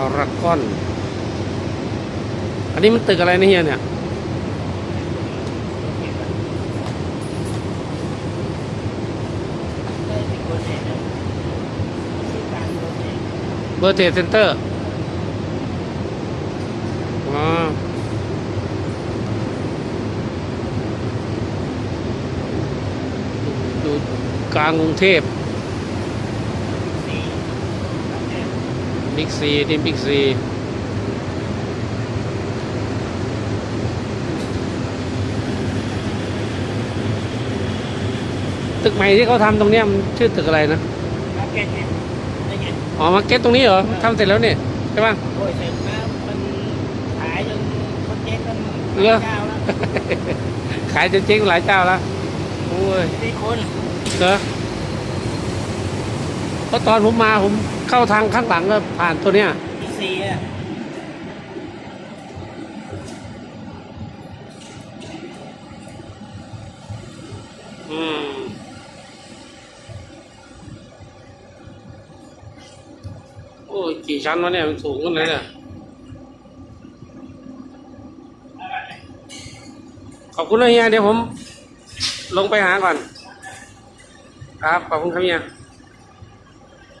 ารากอน อันนี้มันตึกอะไรนะเฮียเนี่ย เบอร์เทสเซ็นเตอร์อ๋ออยู่กลางกรุงเทพ บิ๊กซีที่บิ๊กซีตึกใหม่ที่เขาทำตรงเนี้ยมันชื่อตึกอะไรนะอ๋อมาเก็ตตรงนี้เหรอทำเสร็จแล้วเนี่ยใช่ป่ะโอ้ยเสร็จแล้วมันขายจนคนเจ๊งกันเหรอเจ้าแล้วขายจนเจ๊งหลายเจ้าแล้วโอ้ยมีคนเหรอเพราะตอนผมมาผม เข้าทางข้างหลังก็ผ่านตัวเนี้ยมีสี่อะอืมโอ้ยกี่ชั้นวะเนี่ยมันสูงขึ้นเลยเนี่ยขอบคุณนะเฮียเดี๋ยวผม ลงไปหาก่อน ครับ ขอบคุณครับเฮีย